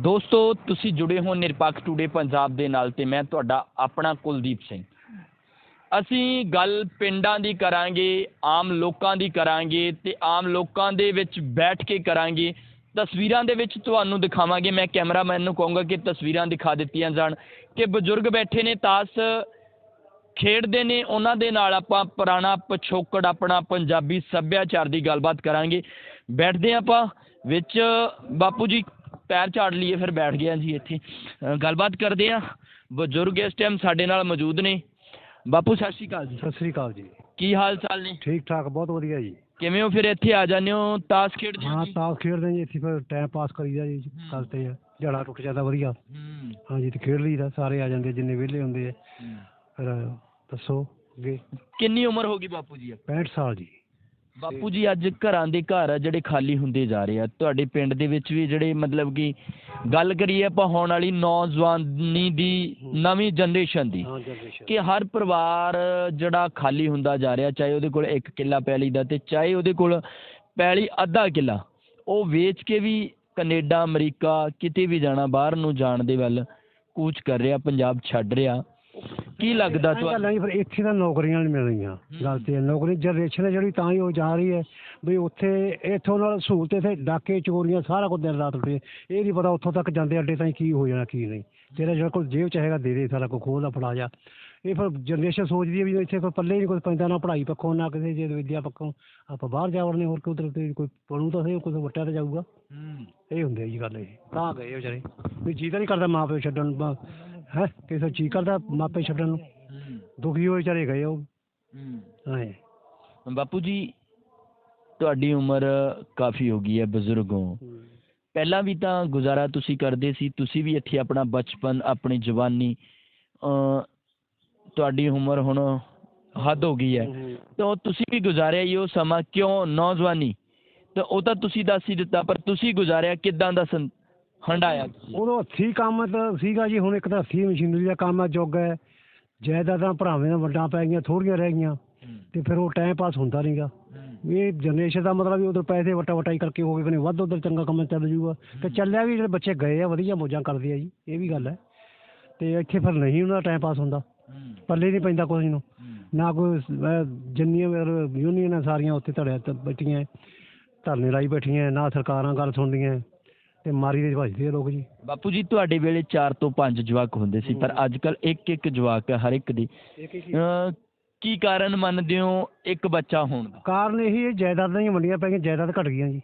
ਦੋਸਤੋ, ਤੁਸੀਂ ਜੁੜੇ ਹੋ ਨਿਰਪੱਖ ਟੂਡੇ ਪੰਜਾਬ ਦੇ ਨਾਲ ਤੇ ਮੈਂ ਤੁਹਾਡਾ ਆਪਣਾ ਕੁਲਦੀਪ ਸਿੰਘ। ਅਸੀਂ ਗੱਲ ਪਿੰਡਾਂ ਦੀ ਕਰਾਂਗੇ, ਆਮ ਲੋਕਾਂ ਦੀ ਕਰਾਂਗੇ ਤੇ ਆਮ ਲੋਕਾਂ ਦੇ ਵਿੱਚ ਬੈਠ ਕੇ ਕਰਾਂਗੇ। ਤਸਵੀਰਾਂ ਦੇ ਵਿੱਚ ਤੁਹਾਨੂੰ ਦਿਖਾਵਾਂਗੇ, ਮੈਂ ਕੈਮਰਾਮੈਨ ਨੂੰ ਕਹੂੰਗਾ ਕਿ ਤਸਵੀਰਾਂ ਦਿਖਾ ਦਿੱਤੀਆਂ ਜਾਣ ਕਿ ਬਜ਼ੁਰਗ ਬੈਠੇ ਨੇ, ਤਾਸ ਖੇਡਦੇ ਨੇ, ਉਹਨਾਂ ਦੇ ਨਾਲ ਆਪਾਂ ਪੁਰਾਣਾ ਪਿਛੋਕੜ, ਆਪਣਾ ਪੰਜਾਬੀ ਸੱਭਿਆਚਾਰ ਦੀ ਗੱਲਬਾਤ ਕਰਾਂਗੇ। ਬੈਠਦੇ ਹਾਂ ਆਪਾਂ ਵਿੱਚ, ਬਾਪੂ ਜੀ ਪੈਰ ਝਾੜ ਲਈਏ ਫਿਰ ਬੈਠ ਗਿਆ ਜੀ ਇੱਥੇ। ਗੱਲਬਾਤ ਕਰਦੇ ਹਾਂ ਬਜ਼ੁਰਗ ਇਸ ਟਾਈਮ ਸਾਡੇ ਨਾਲ ਮੌਜੂਦ ਨੇ। ਬਾਪੂ ਸਤਿ ਸ਼੍ਰੀ ਅਕਾਲ ਜੀ। ਸਤਿ ਸ੍ਰੀ ਅਕਾਲ ਜੀ। ਕੀ ਹਾਲ ਚਾਲ ਨੇ? ਠੀਕ ਠਾਕ ਬਹੁਤ ਵਧੀਆ ਜੀ। ਕਿਵੇਂ ਹੋ ਫਿਰ ਇੱਥੇ ਆ ਜਾਂਦੇ ਹੋ? ਤਾਸ਼ ਖੇਡਦੇ ਹੋ ਹਾਂ? ਜੀ ਤਾਸ਼ ਖੇਡਦੇ ਜੀ ਇੱਥੇ ਫਿਰ ਟਾਈਮ ਪਾਸ ਕਰੀਦਾ ਜੀ ਹੂੰ। ਕਰਦੇ ਆ ਝੜਾ ਟੁੱਟ ਜਾਂਦਾ ਵਧੀਆ। ਹੂੰ। ਹਾਂਜੀ ਤੇ ਖੇਡ ਲਈਦਾ ਸਾਰੇ ਆ ਜਾਂਦੇ ਜਿੰਨੇ ਵਿਹਲੇ ਹੁੰਦੇ ਆ। ਹੂੰ। ਫਿਰ ਦੱਸੋ ਅੱਗੇ। ਕਿੰਨੀ ਉਮਰ ਹੋ ਗਈ ਬਾਪੂ ਜੀ? 65 ਸਾਲ ਜੀ। ਬਾਪੂ ਜੀ ਅੱਜ ਘਰਾਂ ਦੇ ਘਰ ਆ ਜਿਹੜੇ ਖਾਲੀ ਹੁੰਦੇ ਜਾ ਰਹੇ ਆ। ਤੁਹਾਡੇ ਪਿੰਡ ਦੇ ਵਿੱਚ ਵੀ ਜਿਹੜੇ ਮਤਲਬ ਕਿ ਗੱਲ ਕਰੀਏ ਆਪਾਂ ਹੋਣ ਵਾਲੀ ਨੌਜਵਾਨੀ ਦੀ ਨਵੀਂ ਜਨਰੇਸ਼ਨ ਦੀ ਕਿ ਹਰ ਪਰਿਵਾਰ ਜਿਹੜਾ ਖਾਲੀ ਹੁੰਦਾ ਜਾ ਰਿਹਾ ਚਾਹੇ ਉਹਦੇ ਕੋਲ ਇੱਕ ਕਿੱਲਾ ਪੈਲੀ ਦਾ ਤੇ ਚਾਹੇ ਉਹਦੇ ਕੋਲ ਪੈਲੀ ਅੱਧਾ ਕਿੱਲਾ ਉਹ ਵੇਚ ਕੇ ਵੀ ਕੈਨੇਡਾ ਅਮਰੀਕਾ ਕਿਤੇ ਵੀ ਜਾਣਾ ਬਾਹਰ ਨੂੰ ਜਾਣ ਦੇ ਵੱਲ ਕੂਚ ਕਰ ਰਿਹਾ ਪੰਜਾਬ ਛੱਡ ਰਿਹਾ। ਕੀ ਲੱਗਦਾ ਗੱਲ ਤੁਹਾਨੂੰ ਹੈ ਜੀ, ਫਿਰ ਇੱਥੇ ਤਾਂ ਨੌਕਰੀਆਂ ਨਹੀਂ ਮਿਲ ਰਹੀਆਂ ਗੱਲ ਤੇ ਇਹ, ਨੌਕਰੀ ਜਨਰੇਸ਼ਨ ਹੈ ਜਿਹੜੀ ਤਾਂ ਹੀ ਉਹ ਜਾ ਰਹੀ ਹੈ। ਵੀ ਉੱਥੇ ਇੱਥੋਂ ਨਾਲ ਸਹੂਲਤ ਇੱਥੇ ਡਾਕੇ ਚੋਰੀਆਂ ਸਾਰਾ ਕੁਝ ਦਿਨ ਰਾਤ ਉੱਤੇ ਇਹ ਨਹੀਂ ਪਤਾ ਉੱਥੋਂ ਤੱਕ ਜਾਂਦੇ ਅੱਡੇ ਤਾਈਂ ਕੀ ਹੋ ਜਾਣਾ ਕੀ ਨਹੀਂ। ਤੇਰਾ ਜਿਹੜਾ ਕੋਲ ਜੇਬ ਚਾਹੇਗਾ ਦੇ ਦੇ ਸਾਰਾ ਕੁਝ ਖੋਲ ਫੜਾ ਜਾ। ਇਹ ਫਿਰ ਜਨਰੇਸ਼ਨ ਸੋਚਦੀ ਹੈ ਵੀ ਇੱਥੇ ਕੋਈ ਪੱਲੇ ਨਹੀਂ ਕੁਝ ਪੈਂਦਾ ਨਾ ਪੜ੍ਹਾਈ ਪੱਖੋਂ ਨਾ ਕਿਸੇ ਜੇ ਵਿਦਿਆ ਪੱਖੋਂ। ਆਪਾਂ ਬਾਹਰ ਜਾ ਵੜਨੇ ਹੋਰ ਕੋਈ ਉਧਰ ਤੇ ਕੋਈ ਪੜੂ ਤਾਂ ਸਹੀ ਕੁਝ ਵੱਟਿਆ ਤਾਂ ਜਾਊਗਾ। ਇਹ ਹੁੰਦੀ ਹੈ ਜੀ ਗੱਲ ਇਹ। ਤਾਂ ਗਏ ਵਿਚਾਰੇ। ਵੀ ਜੀ ਤਾਂ ਨਹੀਂ ਕਰਦਾ ਮਾਂ ਪਿਓ ਛੱਡਣ ਨੂੰ ਹੈ? ਕਿਸੇ ਜੀ ਕਰਦਾ ਮਾਪੇ ਛੱਡਣ ਨੂੰ। ਦੁਖੀ ਹੋਏ ਵਿਚਾਰੇ ਗਏ ਉਹ। ਹਾਂ। ਬਾਪੂ ਜੀ ਤੁਹਾਡੀ ਉਮਰ ਕਾਫੀ ਹੋ ਗਈ ਹੈ ਬਜ਼ੁਰਗ। ਹੋ। ਪਹਿਲਾਂ ਵੀ ਤਾਂ ਗੁਜ਼ਾਰਾ ਤੁਸੀਂ ਕਰਦੇ ਸੀ ਤੁਸੀਂ ਵੀ ਇੱਥੇ ਆਪਣਾ ਬਚਪਨ ਆਪਣੀ ਜਵਾਨੀ ਤੁਹਾਡੀ ਉਮਰ ਹੁਣ ਹੱਦ ਹੋ ਗਈ ਹੈ। ਤਾਂ ਤੁਸੀਂ ਵੀ ਗੁਜ਼ਾਰਿਆ ਹੀ ਉਹ ਸਮਾਂ ਕਿਉਂ? ਨੌਜਵਾਨੀ। ਤਾਂ ਉਹ ਤਾਂ ਤੁਸੀਂ ਦੱਸ ਹੀ ਦਿੱਤਾ ਪਰ ਤੁਸੀਂ ਗੁਜ਼ਾਰਿਆ ਕਿਦਾਂ ਦਾ ਹੰਡਾਇਆ ਤੁਸੀਂ? ਉਦੋਂ ਹੱਥੀ ਕੰਮ ਤਾਂ ਸੀਗਾ ਜੀ ਹੁਣ ਇੱਕ ਤਾਂ ਹੱਥੀ ਮਸ਼ੀਨਰੀ ਦਾ ਕੰਮ ਆ ਜੁਗ ਹੈ। ਜਾਇਦਾਦਾਂ ਭਰਾਵੇਂ ਦਾ ਵੱਡਾਂ ਪੈ ਗਈਆਂ ਥੋੜੀਆਂ ਰਹਿ ਗਈਆਂ। ਤੇ ਫਿਰ ਉਹ ਟਾਈਮ ਪਾਸ ਹੁੰਦਾ ਨਹੀਂਗਾ। ਇਹ ਜਨਰੇਸ਼ਨ ਦਾ ਮਤਲਬ ਵੀ ਉਧਰ ਪੈਸੇ ਵਟਾ ਵਟਾਈ ਕਰਕੇ ਹੋ ਗਏ ਕਿ ਨਹੀਂ ਵੱਧ ਉਧਰ ਚੰਗਾ ਕੰਮ ਚੱਲ ਜੂਗਾ। ਤੇ ਚੱਲਿਆ ਵੀ ਜਿਹੜੇ ਬੱਚੇ ਗਏ ਆ ਵਧੀਆ ਮੌਜਾਂ ਕਰਦੇ ਆ ਜੀ ਇਹ ਵੀ ਗੱਲ ਹੈ। ਤੇ ਇੱਥੇ ਫਿਰ ਨਹੀਂ ਉਹਨਾਂ ਦਾ ਟਾਈਮ ਪਾਸ ਹੁੰਦਾ। ਪੱਲੇ ਨਹੀਂ ਪੈਂਦਾ ਕੁਝ ਨੂੰ। ਨਾ ਕੋਈ ਜਿੰਨੀਆਂ ਯੂਨੀਅਨਾਂ ਸਾਰੀਆਂ ਉੱਥੇ ਧੜਿਆ ਬੈਠੀਆਂ ਧਰਨੇ ਲਾਈ ਬੈਠੀਆਂ ਨਾ ਸਰਕਾਰਾਂ ਗੱਲ ਸੁਣਦੀਆਂ। ਤੇ ਮਾਰੀ ਦੇ ਭਜਦੇ ਆ ਲੋਕ ਜੀ। ਬਾਪੂ ਜੀ ਤੁਹਾਡੇ ਵੇਲੇ 4 ਤੋਂ 5 ਜਵਾਕ ਹੁੰਦੇ ਸੀ ਪਰ ਅੱਜ ਕੱਲ ਇੱਕ ਇੱਕ ਜਵਾਕ ਹੈ ਹਰ ਇੱਕ ਦੀ। ਕੀ ਕਾਰਨ ਮੰਨਦੇ ਹੋ ਇੱਕ ਬੱਚਾ ਹੋਣ ਦਾ? ਕਾਰਨ ਇਹੀ ਹੈ ਜਾਇਦਾਦਾਂ ਦੀਆਂ ਮੰਡੀਆਂ ਪੈ ਗਈਆਂ ਜਾਇਦਾਦ ਘਟ ਗਈਆਂ ਜੀ।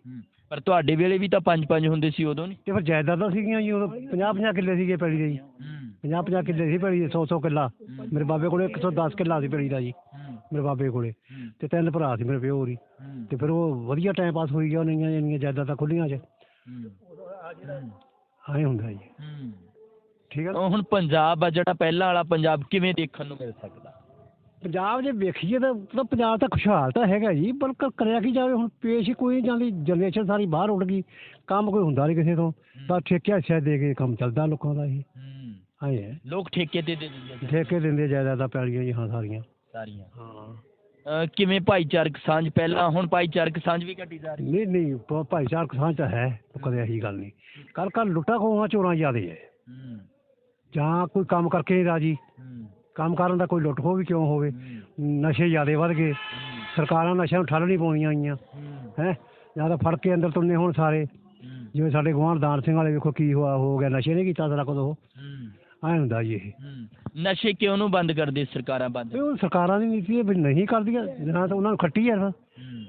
ਪਰ ਤੁਹਾਡੇ ਵੇਲੇ ਵੀ ਤਾਂ 5-5 ਹੁੰਦੇ ਸੀ ਉਦੋਂ ਨਹੀਂ? ਤੇ ਫਿਰ ਜਾਇਦਾਦਾਂ ਸੀਗੀਆਂ ਜੀ ਉਦੋਂ 50 50 ਕਿੱਲੇ ਸੀਗੇ ਪੈਲੀ ਦੇ ਜੀ। 50 50 ਕਿੱਲੇ ਸੀ ਪੈਲੀ ਦੇ 100 100 ਕਿੱਲਾ ਮੇਰੇ ਬਾਬੇ ਕੋਲੇ 110 ਕਿੱਲਾ ਸੀ ਪੈਲੀ ਦਾ ਜੀ ਮੇਰੇ ਬਾਬੇ ਕੋਲੇ। ਤੇ ਤਿੰਨ ਭਰਾ ਸੀ ਮੇਰੇ ਪਿਓ ਹੋਰੀ। ਤੇ ਫਿਰ ਉਹ ਵਧੀਆ ਟਾਈਮ ਪਾਸ ਹੋਈ ਗਿਆ ਉਹਨਾਂ ਇੰਨੀਆਂ ਜਾਇਦਾਦਾਂ ਖੁੱਲੀਆਂ ਚ ਐਂ ਹੁੰਦਾ ਜੀ। ਠੀਕ ਹੈ ਨਾ? ਉਹ ਹੁਣ ਪੰਜਾਬ ਆ ਜਿਹੜਾ ਪਹਿਲਾਂ ਵਾਲਾ ਪੰਜਾਬ ਕਿਵੇਂ ਦੇਖਣ ਨੂੰ ਮਿਲ ਸਕਦਾ? ਪੰਜਾਬ ਜੇ ਵੇਖੀਏ ਤਾਂ ਪੰਜਾਬ ਤਾਂ ਖੁਸ਼ਹਾਲ ਤਾਂ ਹੈਗਾ ਜੀ ਪਰ ਕਰਿਆ ਕੀ ਜਾਵੇ ਹੁਣ ਪੇਸ਼ ਹੀ ਕੋਈ ਨਹੀਂ ਜਾਂਦੀ ਜਨਰੇਸ਼ਨ ਸਾਰੀ ਬਾਹਰ ਉੱਡ ਗਈ ਕੰਮ ਕੋਈ ਹੁੰਦਾ ਨਹੀਂ ਕਿਸੇ ਤੋਂ ਬਸ ਠੇਕਿਆ ਸ਼ਾਇਦ ਦੇ ਕੇ ਕੰਮ ਚੱਲਦਾ ਲੋਕਾਂ ਦਾ ਇਹ। ਹੈ। ਲੋਕ ਠੇਕੇ ਦੇ ਦਿੰਦੇ ਆ। ਠੇਕੇ ਦਿੰਦੇ ਜਾਇਦਾਦਾਂ ਪੈਲੀਆਂ ਜੀ ਹਾਂ ਸਾਰੀਆਂ। ਸਾਰੀਆਂ। ਹਾਂ। ਕਿਵੇਂ ਭਾਈਚਾਰਕ ਸਾਂਝ? ਪਹਿਲਾਂ ਹੁਣ ਭਾਈਚਾਰਕ ਸਾਂਝ ਵੀ ਘਟੀ ਜਾ ਰਹੀ ਨਹੀਂ ਨਹੀਂ ਭ- ਭਾਈਚਾਰਕ ਸਾਂਝ ਤਾਂ ਹੈ ਕਦੇ ਇਹੀ ਗੱਲ ਨਹੀਂ। ਕੱਲ ਕੱਲ ਲੁੱਟਾ ਖੋਹਾਂ ਚੋਰਾਂ ਜ਼ਿਆਦੇ ਹੈ। ਜਾਂ ਕੋਈ ਕੰਮ ਕਰਕੇ ਨਹੀਂ ਰਾਜੀ। ਕੰਮ ਕਰਨ ਦਾ ਕੋਈ ਲੁੱਟ ਖੋਹ ਵੀ ਕਿਉਂ ਹੋਵੇ? ਨਸ਼ੇ ਜ਼ਿਆਦੇ ਵੱਧ ਗਏ। ਸਰਕਾਰਾਂ ਨਸ਼ਿਆਂ ਨੂੰ ਠੱਲ ਨਹੀਂ ਪਾਉਣੀਆਂ ਆਈਆਂ। ਹੈ। ਜਾਂ ਤਾਂ ਫੜ ਕੇ ਅੰਦਰ ਤੁੰਨੇ ਹੁਣ ਸਾਰੇ। ਜਿਵੇਂ ਸਾਡੇ ਗੁਆਂਢ ਦਾਨ ਸਿੰਘ ਵਾਲੇ ਵੇਖੋ ਕੀ ਹੋਇਆ ਹੋ ਗਿਆ। ਨਸ਼ੇ ਨਹੀਂ ਕੀਤਾ ਸਾਰਾ ਕੁਝ ਉਹ ਐਂ ਹੁੰਦਾ ਜੀ ਇਹ। ਨਸ਼ੇ ਕਿਉਂ ਨੂੰ ਬੰਦ ਕਰਦੇ ਸਰਕਾਰਾਂ ਬੰਦ? ਉਹ ਸਰਕਾਰਾਂ ਦੀ ਨੀਤੀ ਹੈ ਵੀ ਨਹੀਂ ਕਰਦੀਆਂ। ਜਾਂ ਤਾਂ ਉਹਨਾਂ ਨੂੰ ਖੱਟੀ ਹੈ ਨਾ।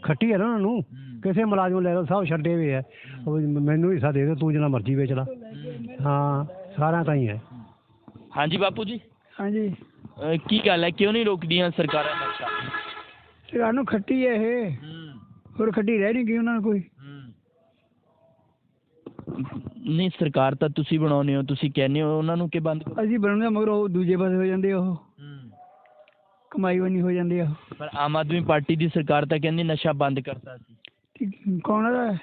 ਖੱਟੀ ਹੈ ਨਾ ਉਹਨਾਂ ਨੂੰ। ਕਿਸੇ ਮੁਲਾਜ਼ਮ ਲੈ ਲਓ ਸਭ ਛੱਡੇ ਹੋਏ ਉਹ ਵੀ ਮੈਨੂੰ ਹਿੱਸਾ ਦੇ ਦੇ ਤੂੰ ਜਿੰਨਾ ਮਰਜ਼ੀ ਵੇਚ ਲਾ। ਹਾਂ। ਸਾਰਿਆਂ ਤਾਂ ਹੀ। ਹੈ ਹਾਂਜੀ ਬਾਪੂ ਜੀ? ਹਾਂਜੀ। ਕੀ ਗੱਲ ਹੈ? ਕਿਉਂ ਨਹੀਂ ਰੋਕਦੀਆਂ ਸਰਕਾਰਾਂ ਨਸ਼ਾ? ਸਰਕਾਰ ਨੂੰ ਖੱਟੀ ਹੈ ਇਹ। ਹੋਰ ਖੱਟੀ ਰਹਿ ਨਹੀਂ ਗਈ ਉਹਨਾਂ ਨੂੰ ਕੋਈ। ਨਹੀਂ ਸਰਕਾਰ ਤਾਂ ਤੁਸੀਂ ਬਣਾਉਂਦੇ ਹੋ ਤੁਸੀਂ ਕਹਿੰਦੇ ਹੋ ਉਹਨਾਂ ਨੂੰ ਕਿ ਬੰਦ ਕਰੋ? ਅਸੀਂ ਬਣਾਉਂਦੇ ਮਗਰ ਉਹ ਦੂਜੇ ਪਾਸੇ ਹੋ ਜਾਂਦੇ ਆ ਉਹ। ਕਮਾਈ ਵਨੀ ਹੋ ਜਾਂਦੇ ਆ ਉਹ। ਪਰ ਆਮ ਆਦਮੀ ਪਾਰਟੀ ਦੀ ਸਰਕਾਰ ਤਾਂ ਕਹਿੰਦੀ ਨਸ਼ਾ ਬੰਦ ਕਰਤਾ ਸੀ। ਕੌਣ ਹੈ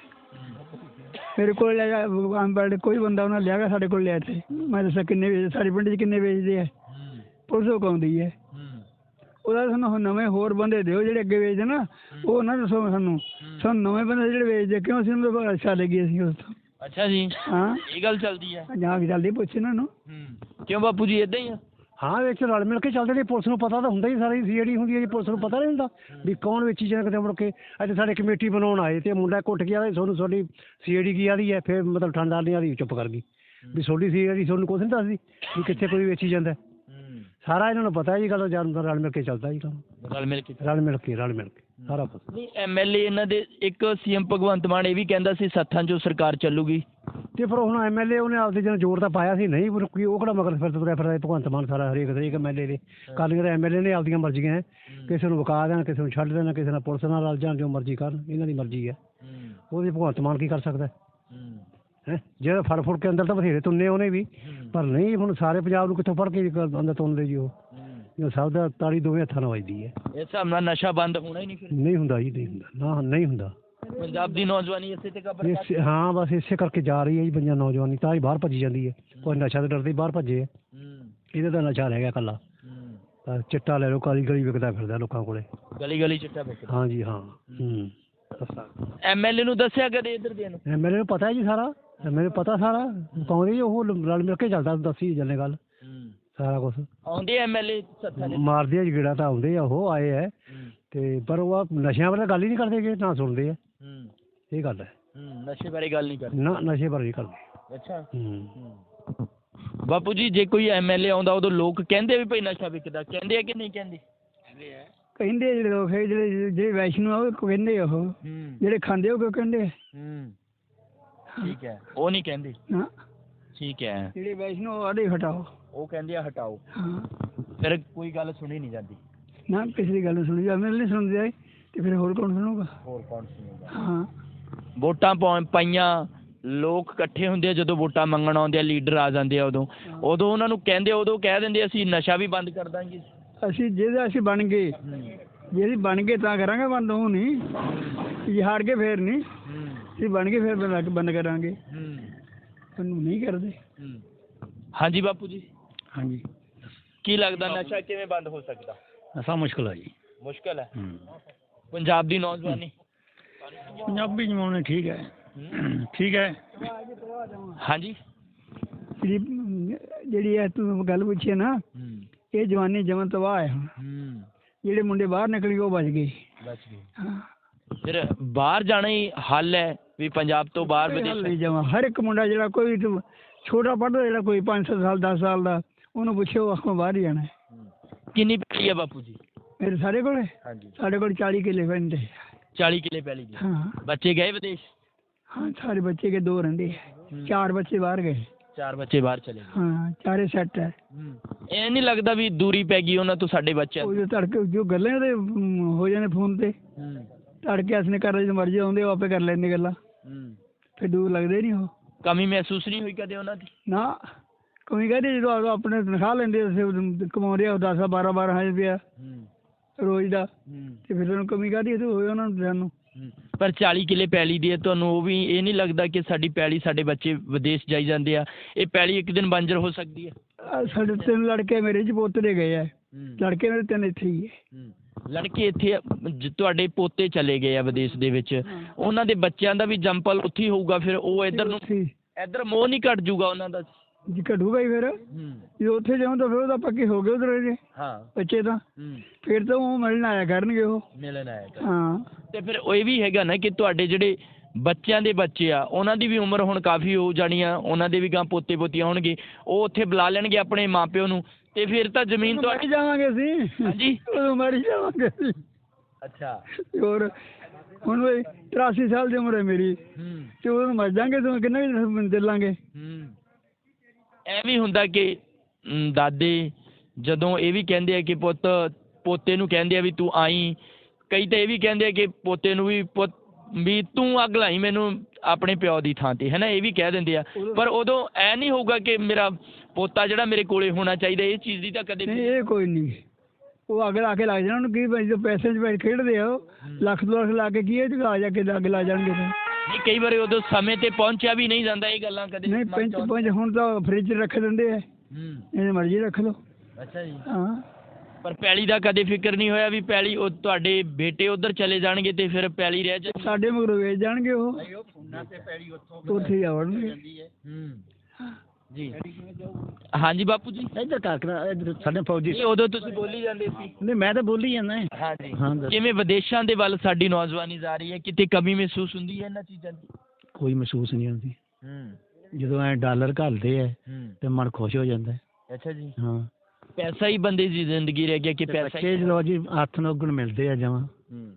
ਮੇਰੇ ਕੋਲ ਲੈ ਜਾ ਆਮ ਬਲਡ ਕੋਈ ਬੰਦਾ ਉਹਨਾਂ ਲਿਆ ਗਿਆ ਸਾਡੇ ਕੋਲ ਲਿਆ ਤੇ। ਮੈਂ ਦੱਸਿਆ ਕਿੰਨੇ ਵੇਚਦੇ ਸਾਡੇ ਪਿੰਡ 'ਚ ਕਿੰਨੇ ਵੇਚਦੇ ਆ। ਪੁਲਿਸ ਉਹ ਕਾਉਂਦੀ ਹੈ। ਉਹਦਾ ਸਾਨੂੰ ਹੁਣ ਨਵੇਂ ਹੋਰ ਬੰਦੇ ਦਿਓ ਜਿਹੜੇ ਅੱਗੇ ਵੇਚਦੇ ਨਾ ਉਹ ਨਾ ਦੱਸੋ ਸਾਨੂੰ। ਸਾਨੂੰ ਨਵੇਂ ਬੰਦੇ ਜਿਹੜੇ ਵੇਚਦੇ ਕਿਉਂ ਅਸੀਂ ਉਹਨਾਂ ਦਾ ਅੱਛਾ ਲੱਗੀ ਅਸੀਂ ਉਸ ਤੋਂ? ਅੱਛਾ ਜੀ। ਹਾਂ। ਇਹ ਗੱਲ ਚੱਲਦੀ ਹੈ। ਜਾ ਕੇ ਜਲਦੀ ਪੁੱਛ ਇਹਨਾਂ ਨੂੰ। ਹੂੰ। ਕਿਉਂ ਬਾਪੂ ਜੀ ਇਦਾਂ ਹੀ ਆ? ਹਾਂ ਵਿੱਚ ਰਲ ਮਿਲ ਕੇ ਚੱਲਦੇ ਨੇ ਪੁਲਿਸ ਨੂੰ ਪਤਾ ਤਾਂ ਹੁੰਦਾ ਹੀ ਸਾਰੀ ਸੀਆਈਡੀ ਹੁੰਦੀ ਹੈ ਜੀ ਪੁਲਿਸ ਨੂੰ ਪਤਾ ਨਹੀਂ ਹੁੰਦਾ ਵੀ ਕੌਣ ਵੇਚੀ ਜਾਂਦਾ ਕਿਤੇ ਮੁੜ ਕੇ। ਅੱਜ ਸਾਡੇ ਕਮੇਟੀ ਬਣਾਉਣ ਆਏ ਤੇ ਮੁੰਡਾ ਘੁੱਟ ਗਿਆ ਤੇ ਤੁਹਾਨੂੰ ਤੁਹਾਡੀ ਸੀਆਈਡੀ ਕੀ ਆਦੀ ਹੈ ਫਿਰ ਮਤਲਬ ਠੰਡਾ ਨਹੀਂ ਆਦੀ ਚੁੱਪ ਕਰ ਗਈ। ਵੀ ਤੁਹਾਡੀ ਸੀਆਈਡੀ ਤੁਹਾਨੂੰ ਕੁਛ ਨਹੀਂ ਦੱਸਦੀ ਵੀ ਕਿੱਥੇ ਕੋਈ ਵੇਚੀ ਜਾਂਦਾ। ਸਾਰਾ ਇਹਨਾਂ ਨੂੰ ਪਤਾ ਹੈ ਜੀ ਗੱਲ ਜਾਨਵਰ ਰਲ ਮਿਲ ਕੇ ਚੱਲਦਾ ਜੀ ਕੰਮ। ਰਲ ਮਿਲ ਕੇ ਰਲ ਮਿਲ ਕੇ ਰਲ ਮਿਲ ਕੇ। ਸਾਰਾ ਕੁਛ ਨਹੀਂ ਐਮਐਲਏ ਇਹਨਾਂ ਦੇ ਇੱਕ ਸੀਐਮ ਭਗਵੰਤ ਮਾਨ ਇਹ ਵੀ ਕਹਿੰਦਾ ਸੀ ਸੱਥਾਂ 'ਚੋਂ ਸਰਕਾਰ ਚੱਲੂਗੀ। ਤੇ ਫਿਰ ਹੁਣ ਐਮਐਲਏ ਉਹਨੇ ਆਪਦੇ ਜਨ ਜ਼ੋਰ ਤਾਂ ਪਾਇਆ ਸੀ ਨਹੀਂ ਪਰ ਕੀ ਉਹ ਕਿਹੜਾ ਮਗਰ ਫਿਰ ਤੁਰਿਆ ਫਿਰਦਾ ਭਗਵੰਤ ਮਾਨ ਸਾਰਾ ਹਰੇਕ ਹਰੇਕ ਐਮਐਲਏ ਦੇ। ਕਾਲੀਆਂ ਦੇ ਐਮਐਲਏ ਨੇ ਆਪਦੀਆਂ ਮਰਜ਼ੀਆਂ ਕਿਸੇ ਨੂੰ ਵਕਾ ਦੇਣ ਕਿਸੇ ਨੂੰ ਛੱਡ ਦੇਣ ਕਿਸੇ ਨਾਲ ਪੁਲਿਸ ਨਾਲ ਰਲ ਜਾਣ ਜੋ ਮਰਜ਼ੀ ਕਰਨ ਇਹਨਾਂ ਦੀ ਮਰਜ਼ੀ ਹੈ। ਉਹਦੇ ਭਗਵੰਤ ਮਾਨ ਕੀ ਕਰ ਸਕਦਾ ਹੈ? ਜਿਹੜਾ ਫੜ ਫੁੜ ਕੇ ਅੰਦਰ ਤਾਂ ਬਥੇਰੇ ਤੁੰਨੇ ਉਹਨੇ ਵੀ। ਪਰ ਨਹੀਂ ਹੁਣ ਸਾਰੇ ਪੰਜਾਬ ਨੂੰ ਕਿੱਥੋਂ ਫੜ ਕੇ ਅੰਦਰ ਤੁੰਨਦੇ ਜੀ ਉਹ? ਸਭ ਦਾ ਤਾੜੀ ਦੋਵੇਂ ਹੱਥਾਂ ਨਾਲ ਵੱਜਦੀ ਹੈ। ਇਸ ਹਿਸਾਬ ਨਾਲ ਨਸ਼ਾ ਬੰਦ ਹੋਣਾ ਹੀ ਨਹੀਂ ਫਿਰ। ਨਹੀਂ ਹੁੰਦਾ ਜੀ ਨਹੀਂ ਹੁੰਦਾ। ਨਾ ਨਹੀਂ ਹੁੰਦਾ। ਪੰਜਾਬ ਦੀ ਨੌਜਵਾਨੀ ਇਸੇ ਤੇ ਕਬਰ ਇਸ ਹਾਂ ਬਸ ਇਸੇ ਕਰਕੇ ਜਾ ਰਹੀ ਹੈ ਜੀ ਪੰਜਾਂ ਨੌਜਵਾਨੀ। ਤਾਂ ਹੀ ਬਾਹਰ ਭੱਜੀ ਜਾਂਦੀ ਹੈ। ਕੋਈ ਨਸ਼ਾ ਦੇ ਡਰਦੇ ਹੀ ਬਾਹਰ ਭੱਜੇ ਆ ਇਹਦਾ ਤਾਂ ਨਸ਼ਾ ਰਹਿ ਗਿਆ ਕੱਲਾ ਤਾਂ ਚਿੱਟਾ ਲੈ ਲਓ ਕਾਲੀ ਗਲੀ ਵਿਕਦਾ ਫਿਰਦਾ ਲੋਕਾਂ ਕੋਲੇ। ਗਲੀ ਗਲੀ ਚਿੱਟਾ ਵੇਚਦਾ ਹਾਂ ਜੀ ਹਾਂ। ਹੂੰ। ਐਮਐਲਏ ਨੂੰ ਦੱਸਿਆ ਕਦੇ ਇੱਧਰ ਦੇ ਨੂੰ? ਐਮਐਲਏ ਨੂੰ ਪਤਾ ਹੈ ਜੀ ਸਾਰਾ। ਐਮਐਲਏ ਨੂੰ ਪਤਾ ਸਾਰਾ। ਪਾਉਂਦੇ ਉਹ? ਰਲ ਮਿਲ ਕੇ ਚੱਲਦਾ ਦੱਸੀ ਜੰਨੇ ਗੱਲ। ਸਾਰਾ ਕੁਝ ਆਉਂਦੇ ਐਮਐਲਏ ਸੱਥਾਂ ਦੇ? ਮਾਰਦੇ ਆ ਜੀ ਗੇੜਾ ਤਾਂ ਆਉਂਦੇ ਆ ਉਹ ਆਏ ਐ ਤੇ ਪਰ ਉਹ ਨਸ਼ਿਆਂ ਬਾਰੇ ਗੱਲ ਹੀ ਨਹੀਂ ਕਰਦੇ ਗੇ ਨਾ ਸੁਣਦੇ ਆ। ਇਹ ਗੱਲ ਹੈ। ਨਸ਼ੇ ਬਾਰੇ ਗੱਲ ਨਹੀਂ ਕਰਦੇ। ਨਾ ਨਸ਼ੇ ਬਾਰੇ ਨਹੀਂ ਕਰਦੇ। ਅੱਛਾ। ਹੂੰ। ਬਾਪੂ ਜੀ ਜੇ ਕੋਈ ਐਮਐਲਏ ਆਉਂਦਾ ਉਦੋਂ ਲੋਕ ਕਹਿੰਦੇ ਵੀ ਭਈ ਨਸ਼ਾ ਵਿਕਦਾ ਕਹਿੰਦੇ ਆ ਕਿ ਨਹੀਂ ਕਹਿੰਦੇ? ਕਹਿੰਦੇ ਜਿਹੜੇ ਲੋਕ ਹੈ ਜਿਹੜੇ ਜਿਹੜੇ ਵੈਸ਼ਨੂ ਆ ਉਹ ਕਹਿੰਦੇ ਉਹ। ਹੂੰ। ਜਿਹੜੇ ਖਾਂਦੇ ਉਹ ਕਿਉਂ ਕਹਿੰਦੇ ਆ? ਹੂੰ। ਠੀਕ ਹੈ। ਉਹ ਨਹੀਂ ਕਹਿੰਦੇ। ਨਾ ਠੀਕ ਹੈ। ਜਿਹੜੇ ਵੈਸ਼ਨੂ ਆਦੇ ਹਟਾਓ। ਉਹ ਕਹਿੰਦੇ ਆ ਹਟਾਓ। ਹਾਂ। ਫਿਰ ਕੋਈ ਗੱਲ ਸੁਣੀ ਨਹੀਂ ਜਾਂਦੀ। ਨਾ ਕਿਸੇ ਦੀ ਗੱਲ ਸੁਣੀ ਜਾ ਮੇਰੇ ਨਹੀਂ ਸੁਣਦੇ ਆਏ ਤੇ ਫਿਰ ਹੋਰ ਕੌਣ ਸੁਣੂਗਾ? ਹੋਰ ਕੌਣ ਸੁਣੇਗਾ? ਹਾਂ। ਵੋਟਾਂ ਪਾਉਣ ਪਾਈਆਂ ਲੋਕ ਇਕੱਠੇ ਹੁੰਦੇ ਆ ਜਦੋਂ ਵੋਟਾਂ ਮੰਗਣ ਆਉਂਦੇ ਆ ਲੀਡਰ ਆ ਜਾਂਦੇ ਆ ਉਦੋਂ। ਉਦੋਂ ਉਹਨਾਂ ਨੂੰ ਕਹਿੰਦੇ ਉਦੋਂ ਕਹਿ ਦਿੰਦੇ ਅਸੀਂ ਨਸ਼ਾ ਵੀ ਬੰਦ ਕਰ ਦਾਂਗੇ। ਅਸੀਂ ਜਿਹਦੇ ਅਸੀਂ ਬਣ ਗਏ ਜੇ ਬਣ ਗਏ ਤਾਂ ਕਰਾਂਗੇ ਬੰਦ ਉਹ ਨਹੀਂ। ਜੇ ਹਾਰ ਕੇ ਫੇਰ ਨਹੀਂ। ਅਸੀਂ ਬਣ ਕੇ ਫੇਰ ਬੰਦ ਕਰਾਂਗੇ। ਉਹਨੂੰ ਨਹੀਂ ਕਰਦੇ। ਹਾਂਜੀ ਬਾਪੂ ਜੀ। ਹਾਂਜੀ। ਕੀ ਲੱਗਦਾ ਨਸ਼ਾ ਕਿਵੇਂ ਬੰਦ ਹੋ ਸਕਦਾ? ਐਸਾ ਮੁਸ਼ਕਲ ਹੈ ਜੀ। ਮੁਸ਼ਕਲ ਹੈ। ਪੰਜਾਬ ਦੀ ਨੌਜਵਾਨੀ। ਪੰਜਾਬੀ ਜਮਾਉਣੇ ਠੀਕ ਹੈ। ਠੀਕ ਹੈ। ਹਾਂਜੀ। ਜਿਹੜੀ ਜਿਹੜੀ ਇਹ ਤੂੰ ਗੱਲ ਪੁੱਛੀ ਨਾ ਇਹ ਜਵਾਨੀ ਜਮਨ ਤਬਾਹ ਹੈ। ਜਿਹੜੇ ਮੁੰਡੇ ਬਾਹਰ ਨਿਕਲ ਗਏ ਉਹ ਬਚ ਗਏ। ਬਚ ਗਏ। ਫਿਰ ਬਾਹਰ ਜਾਣਾ ਹੀ ਹੱਲ ਹੈ। ਵੀ ਪੰਜਾਬ ਤੋਂ ਬਾਹਰ ਵਿਦੇਸ਼ ਨਹੀਂ ਜਮਾਂ। ਹਰ ਇੱਕ ਮੁੰਡਾ ਜਿਹੜਾ ਕੋਈ ਛੋਟਾ ਪੜ੍ਹਦਾ ਜਿਹੜਾ ਕੋਈ 5 ਸਾਲ 10 ਸਾਲ ਦਾ ਉਹਨੂੰ ਪੁੱਛੋ ਆਖੋਂ ਬਾਹਰ ਹੀ ਜਾਣਾ। ਕਿੰਨੀ ਪੈਲੀ ਹੈ ਬਾਪੂ ਜੀ? ਮੇਰੇ ਸਾਰੇ ਕੋਲ? ਹਾਂਜੀ। ਸਾਡੇ ਕੋਲ 40 ਕਿੱਲੇ ਪੈਂਦੇ 40 ਕਿਲੇ ਪੈਲੀ ਹਾਂ। ਬੱਚੇ ਗਏ ਵਿਦੇਸ਼? ਹਾਂ ਸਾਰੇ ਬੱਚੇ ਕੇ ਦੋ ਰਹਿੰਦੇ ਚਾਰ ਬੱਚੇ ਬਾਹਰ ਗਏ। ਚਾਰ ਬੱਚੇ ਬਾਹਰ ਚਲੇ ਗਏ। ਹਾਂ ਚਾਰੇ ਸੈੱਟ ਹੈ। ਇਹ ਨਹੀਂ ਲੱਗਦਾ ਵੀ ਦੂਰੀ ਪੈ ਗਈ ਉਹਨਾਂ ਤੋਂ ਸਾਡੇ ਬੱਚਿਆਂ ਉਹ ਜੋ ਤੜਕੇ ਜੋ ਗੱਲਾਂ ਉਹਦੇ ਹੋ ਜਾਂਦੇ ਫੋਨ ਤੇ। ਤੜਕੇ ਅਸਨੇ ਕਰ ਜਦੋਂ ਮਰਜ਼ੀ ਆਉਂਦੇ ਉਹ ਆਪੇ ਕਰ ਲੈਂਦੇ ਗੱਲਾਂ। ਦੂਰ ਲੱਗਦੇ ਨਹੀਂ ਉਹ। ਕਮੀ ਮਹਿਸੂਸ ਨਹੀਂ ਹੋਈ ਕਦੇ ਉਹਨਾਂ ਦੀ? ਨਾ ਕੋਈ ਕਹਿੰਦੇ ਜਦੋਂ ਆਪ- ਆਪਣੇ ਤਨਖਾਹ ਲੈਂਦੇ ਅਸੀਂ ਕਮਾਉਂਦੇ ਆ 10 12 12000 ਰੁਪਇਆ ਰੋਜ਼ ਦਾ। ਤੇ ਫਿਰ ਉਹਨੂੰ ਕਮੀ ਕਾਹਦੀ ਤੇ ਹੋਏ ਉਹਨਾਂ ਨੂੰ ਪਰ 40 ਕਿਲੇ ਪੈਲੀ ਦੀ ਹੈ ਤੁਹਾਨੂੰ ਉਹ ਵੀ ਇਹ ਨਹੀਂ ਲੱਗਦਾ ਕਿ ਸਾਡੀ ਪੈਲੀ ਸਾਡੇ ਬੱਚੇ ਵਿਦੇਸ਼ ਜਾਈ ਜਾਂਦੇ ਆ। ਇਹ ਪੈਲੀ ਇੱਕ ਦਿਨ ਬੰਜਰ ਹੋ ਸਕਦੀ ਹੈ ਆਹ ਸਾਡੇ ਤਿੰਨ ਲੜਕੇ ਮੇਰੇ ਚ ਪੋਤਰੇ ਗਏ ਆ। ਲੜਕੇ ਮੇਰੇ ਤਿੰਨ ਇੱਥੇ ਹੀ ਹੈ। ਲੜਕੇ ਇੱਥੇ ਤੁਹਾਡੇ ਪੋਤੇ ਚਲੇ ਗਏ ਆ ਵਿਦੇਸ਼ ਦੇ ਵਿੱਚ। ਉਹਨਾਂ ਦੇ ਬੱਚਿਆਂ ਦਾ ਵੀ ਜੰਪਲ ਉੱਥੇ ਹੀ ਹੋਊਗਾ ਫਿਰ ਉਹ ਇੱਧਰ ਨੂੰ। ਇੱਧਰ ਮੋਹ ਨਹੀਂ ਘਟ ਜੂਗਾ ਉਹਨਾਂ ਦਾ। ਜੀ ਘਟੂਗਾ ਹੀ ਫਿਰ। ਜੇ ਉੱਥੇ ਜਾਉਂ ਤਾਂ ਫਿਰ ਉਹਦਾ ਪੱਕੇ ਹੋ ਗਏ ਉਧਰ ਜੇ। ਹਾਂ। ਬੱਚੇ ਤਾਂ। ਫਿਰ ਤਾਂ ਉਹ ਮਿਲਣ ਆਇਆ ਕਰਨਗੇ ਉਹ। ਮਿਲਣ ਆਇਆ ਹਾਂ। ਤੇ ਫਿਰ ਉਹ ਵੀ ਹੈਗਾ ਨਾ ਕਿ ਤੁਹਾਡੇ ਜਿਹੜੇ ਬੱਚਿਆਂ ਦੇ ਬੱਚੇ ਆ ਉਹਨਾਂ ਦੀ ਵੀ ਉਮਰ ਹੁਣ ਕਾਫੀ ਹੋ ਜਾਣੀ ਆ ਉਹਨਾਂ ਦੇ ਵੀ ਗਾਂ ਪੋਤੇ ਪੋਤੀਆਂ ਹੋਣਗੇ। ਉਹ ਉੱਥੇ ਬੁਲਾ ਲੈਣਗੇ ਆਪਣੇ ਮਾਪਿਓ ਨੂੰ। ਤੇ ਫਿਰ ਤਾਂ ਜ਼ਮੀਨ ਮਰ ਤੁਹਾਡੀ ਜਾਵਾਂਗੇ ਅਸੀਂ। ਹਾਂਜੀ। ਉਦੋਂ ਮਰ ਜਾਵਾਂਗੇ ਅਸੀਂ। ਅੱਛਾ। ਤੇ ਹੋਰ ਹੁਣ ਵੀ 83 ਸਾਲ ਦੀ ਉਮਰ ਹੈ ਮੇਰੀ। ਹੂੰ। ਤੇ ਉਦੋਂ ਮਰ ਜਾਾਂਗੇ ਤਾਂ ਕਿੰਨੇ ਵੀ ਦੇ ਲਾਂਗੇ ਹੂੰ। ਐ ਵੀ ਹੁੰਦਾ ਕਿ ਦਾਦੇ ਜਦੋਂ ਇਹ ਵੀ ਕਹਿੰਦੇ ਆ ਕਿ ਪੁੱਤ ਪੋਤੇ ਨੂੰ ਕਹਿੰਦੇ ਆ ਵੀ ਤੂੰ ਆਈ। ਕਈ ਤਾਂ ਇਹ ਵੀ ਕਹਿੰਦੇ ਆ ਕਿ ਪੋਤੇ ਨੂੰ ਵੀ ਪੁੱਤ ਵੀ ਤੂੰ ਅੱਗ ਲਾਈ ਮੈਨੂੰ ਆਪਣੇ ਪਿਓ ਦੀ ਥਾਂ ਤੇ ਹੈਨਾ? ਇਹ ਵੀ ਕਹਿ ਦਿੰਦੇ ਆ। ਪਰ ਉਦੋਂ ਐ ਨਹੀਂ ਹੋਊਗਾ ਕਿ ਮੇਰਾ ਪੋਤਾ ਜਿਹੜਾ ਮੇਰੇ ਕੋਲੇ ਹੋਣਾ ਚਾਹੀਦਾ ਇਹ ਚੀਜ਼ ਦੀ ਤਾਂ ਕਦੇ ਨਹੀਂ ਇਹ ਕੋਈ ਨਹੀਂ। ਉਹ ਅੱਗ ਲਾ ਕੇ ਲੱਗ ਜਾਣਾ ਉਹਨੂੰ ਕੀ ਭਾਈ ਜੋ ਪੈਸੇ ਚ ਬੈਠ ਖੇਡਦੇ ਆ ਉਹ ਲੱਖ ਦੋ ਲੱਖ ਲਾ ਕੇ ਕੀ ਇਹ ਆ ਜਾ ਕੇ ਅੱਗ ਲਾ ਜਾਣਗੇ ਤਾਂ ਨਹੀਂ ਕਈ ਵਾਰ ਉਦੋਂ ਸਮੇਂ ਤੇ ਪਹੁੰਚਿਆ ਵੀ ਨਹੀਂ ਜਾਂਦਾ ਇਹ ਗੱਲਾਂ ਕਦੇ ਨਹੀਂ ਮਨ ਚ ਪੰਜ ਆਉਂਦੀਆਂ। ਪੰਜ ਹੁਣ ਤਾਂ ਫ੍ਰਿਜ 'ਚ ਰੱਖ ਦਿੰਦੇ ਆ। ਹੂੰ। ਇਹਨੇ ਮਰਜ਼ੀ ਰੱਖ ਲਓ। ਅੱਛਾ ਜੀ। ਹਾਂ। ਪਰ ਪੈਲੀ ਦਾ ਕਦੇ ਫਿਕਰ ਨਹੀਂ ਹੋਇਆ ਵੀ ਪੈਲੀ ਉਹ ਤੁਹਾਡੇ ਬੇਟੇ ਉਧਰ ਚਲੇ ਜਾਣਗੇ ਤੇ ਫਿਰ ਪੈਲੀ ਰਹਿ ਜਾ ਸਾਡੇ ਮਗਰੋਂ ਵੇਚ ਜਾਣਗੇ ਉਹ। ਉੱਥੇ ਜਾਵਣਗੇ ਹੂੰ। ਜੀ। ਹਾਂਜੀ ਬਾਪੂ ਜੀ। ਇੱਧਰ ਕਾਕਰਾ ਇੱਧਰ ਸਾਡੇ ਫੌਜੀ। ਇਹ ਉਦੋਂ ਤੁਸੀਂ ਬੋਲੀ ਜਾਂਦੇ ਸੀ। ਨਹੀਂ ਮੈਂ ਤਾਂ ਬੋਲੀ ਜਾਂਦਾ। ਹਾਂਜੀ। ਹਾਂ ਦੱਸ। ਕਿਵੇਂ ਵਿਦੇਸ਼ਾਂ ਦੇ ਵੱਲ ਸਾਡੀ ਨੌਜਵਾਨੀ ਜਾ ਰਹੀ ਹੈ? ਕਿਤੇ ਕਮੀ ਮਹਿਸੂਸ ਹੁੰਦੀ ਹੈ ਇਹਨਾਂ ਚੀਜ਼ਾਂ ਦੀ? ਕੋਈ ਮਹਿਸੂਸ ਨਹੀਂ ਹੁੰਦੀ। ਹੂੰ। ਜਦੋਂ ਐ ਡਾਲਰ ਘੱਲਦੇ ਐ ਹੂੰ। ਤੇ ਮਨ ਖੁਸ਼ ਹੋ ਜਾਂਦਾ। ਹੈ। ਅੱਛਾ ਜੀ। ਹਾਂ। ਪੈਸਾ ਹੀ ਬੰਦੇ ਦੀ ਜ਼ਿੰਦਗੀ ਰਹਿ ਗਿਆ ਕਿ ਤੇ ਪੈਸਾ ਬੱਚੇ ਹੀ ਜਦੋਂ ਜੀ ਹੱਥ ਨੂੰ ਗੁਣ ਮਿਲਦੇ ਆ ਜਮਾਂ। ਹੂੰ।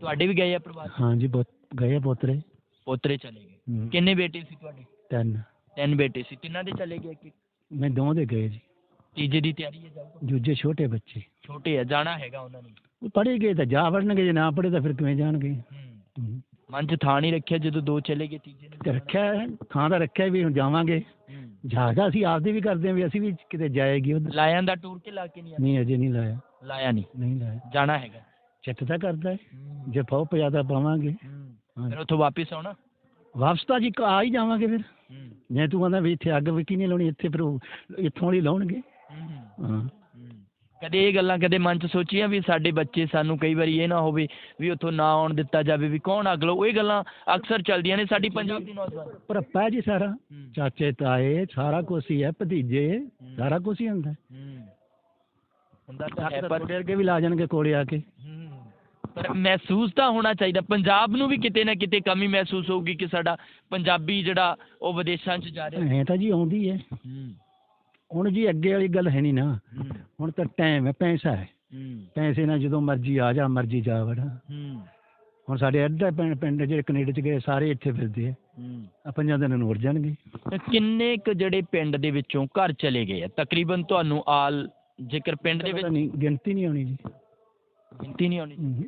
ਤੁਹਾਡੇ ਵੀ ਗਏ ਆ ਪ੍ਰਵਾਸ ਹਾਂ ਜੀ ਬਹੁਤ ਗਏ ਆ ਪੋਤਰੇ। ਪੋਤਰੇ ਚਲੇ ਗਏ। ਹੂੰ। ਕਿੰਨੇ ਬੇਟੇ ਸੀ ਤੁਹਾਡੇ? ਤਿੰਨ। ਤਿੰਨ ਬੇਟੇ ਸੀ ਤਿੰਨਾਂ ਦੇ ਚਲੇ ਗਏ ਕਿ ਮੈਂ ਦੋ ਦੇ ਗਏ ਜੀ। ਤੀਜੇ ਦੀ ਤਿਆਰੀ ਹੈ ਜਾਊਗਾ ਦੂਜੇ ਛੋਟੇ ਬੱਚੇ। ਛੋਟੇ ਆ ਜਾਣਾ ਹੈਗਾ ਉਹਨਾਂ ਨੇ? ਉਹ ਪੜ੍ਹੇ ਗਏ ਤਾਂ ਜਾ ਵੜਨਗੇ ਜੇ ਨਾ ਪੜ੍ਹੇ ਤਾਂ ਫਿਰ ਕਿਵੇਂ ਜਾਣਗੇ? ਹੂੰ। ਮਨ ਚ ਥਾਂ ਨਹੀਂ ਰੱਖਿਆ ਜਦੋਂ ਦੋ ਚਲੇ ਗਏ ਤੀਜੇ ਨੇ? ਤੇ ਰੱਖਿਆ ਹੈ, ਥਾਂ ਤਾਂ ਰੱਖਿਆ ਵੀ ਹੁਣ ਜਾਵਾਂਗੇ। ਹੂੰ। ਜਾਗਾ ਅਸੀਂ ਆਪਦੀ ਵੀ ਕਰਦੇ ਹਾਂ ਵੀ ਅਸੀਂ ਵੀ ਕਿਤੇ ਜਾਏਗੀ ਉਧਰ। ਲਾਇਆਂ ਦਾ ਟੂਰ ਕੇ ਲਾ ਕੇ ਨਹੀਂ ਆਇਆ ਨਹੀਂ ਅਜੇ ਨਹੀਂ ਲਾਇਆ। ਲਾਇਆ ਨਹੀਂ? ਨਹੀਂ ਲਾਇਆ। ਜਾਣਾ ਹੈਗਾ? ਚਿੱਤ ਤਾਂ ਕਰਦਾ ਹੈ। ਜੇ ਫੌ ਪਿਆਦਾ ਪਾਵਾਂਗੇ। ਹੂੰ। ਫਿਰ ਉੱਥੋਂ ਵਾਪਸ ਆਉਣਾ? ਵਾਪਸ ਤਾਂ ਜੀ ਆ ਹੀ ਜਾਵਾਂਗੇ ਫਿਰ। ਜੇ ਤੂੰ ਕਹਿੰਦਾ ਵੀ ਇੱਥੇ ਅੱਗ ਵਿਕੀ ਨਹੀਂ ਲਾਉਣੀ ਇੱਥੇ ਫਿਰ ਉਹ ਇੱਥੋਂ ਵਾਲੀ ਲਾਉਣਗੇ। ਹੂੰ। ਕਦੇ ਇਹ ਗੱਲਾਂ ਕਦੇ ਮਨ ਚ ਸੋਚੀਆਂ ਵੀ ਸਾਡੇ ਬੱਚੇ ਸਾਨੂੰ ਕਈ ਵਾਰੀ ਇਹ ਨਾ ਹੋਵੇ ਵੀ ਉੱਥੋਂ ਨਾ ਆਉਣ ਦਿੱਤਾ ਜਾਵੇ ਵੀ ਕੌਣ ਅਗਲੋ ਇਹ ਗੱਲਾਂ ਅਕਸਰ ਚੱਲਦੀਆਂ ਨੇ ਸਾਡੀ ਪੰਜਾਬ ਦੀ ਨੌਜਵਾਨ। ਭਰਪਾ ਜੀ ਸਾਰਾ। ਚਾਚੇ ਤਾਏ ਸਾਰਾ ਕੁਛ ਹੀ ਹੈ ਭਤੀਜੇ ਸਾਰਾ ਕੁਛ ਹੀ ਹੁੰਦਾ। ਹੁੰਦਾ ਤਾਂ ਹੈ ਪਰ ਅੱਗੇ ਵੀ ਲਾ ਜਾਣਗੇ ਕੋਲੇ ਆ ਕੇ। ਮਹਿਸੂਸ ਤਾਂ ਹੋਣਾ ਚਾਹੀਦਾ। ਪੰਜਾਬ ਨੂੰ ਵੀ ਕਿਤੇ ਨਾ ਕਿਤੇ ਕਮੀ ਮਹਿਸੂਸ ਹੋਊਗੀ ਕਿ ਸਾਡਾ ਪੰਜਾਬੀ ਜਿਹੜਾ ਉਹ ਵਿਦੇਸ਼ਾਂ 'ਚ ਜਾ ਰਿਹਾ। ਐ ਤਾਂ ਜੀ ਆਉਂਦੀ ਹੈ। ਹੂੰ। ਹੁਣ ਜੀ ਅੱਗੇ ਵਾਲੀ ਗੱਲ ਹੈ ਨਹੀਂ ਨਾ। ਹੂੰ। ਹੁਣ ਤਾਂ ਟਾਈਮ ਹੈ ਪੈਸਾ ਹੈ। ਹੂੰ। ਪੈਸੇ ਨਾਲ ਜਦੋਂ ਮਰਜ਼ੀ ਆ ਜਾ ਮਰਜ਼ੀ ਜਾ ਵੜਾ। ਹੂੰ। ਹੁਣ ਸਾਡੇ ਅੱਧਾ ਪਿੰਡ ਪਿੰਡ ਜਿਹੜੇ ਕੈਨੇਡਾ ਚ ਗਏ ਸਾਰੇ ਇੱਥੇ ਫਿਰਦੇ ਆ। ਹੂੰ। ਆ ਪੰਜਾਂ ਦਿਨਾਂ ਨੂੰ ਉੜ ਜਾਣਗੇ। ਕਿੰਨੇ ਕੁ ਜਿਹੜੇ ਪਿੰਡ ਦੇ ਵਿੱਚੋਂ ਘਰ ਚਲੇ ਗਏ ਆ? ਤਕਰੀਬਨ ਤੁਹਾਨੂੰ ਆਲ ਜੇਕਰ ਪਿੰਡ ਦੇ ਵਿੱਚ ਨਹੀਂ ਗਿਣਤੀ ਨਹੀਂ ਆਉਣੀ ਜੀ। ਗਿਣਤੀ ਨਹੀਂ ਆਉਣੀ। ਹੂੰ।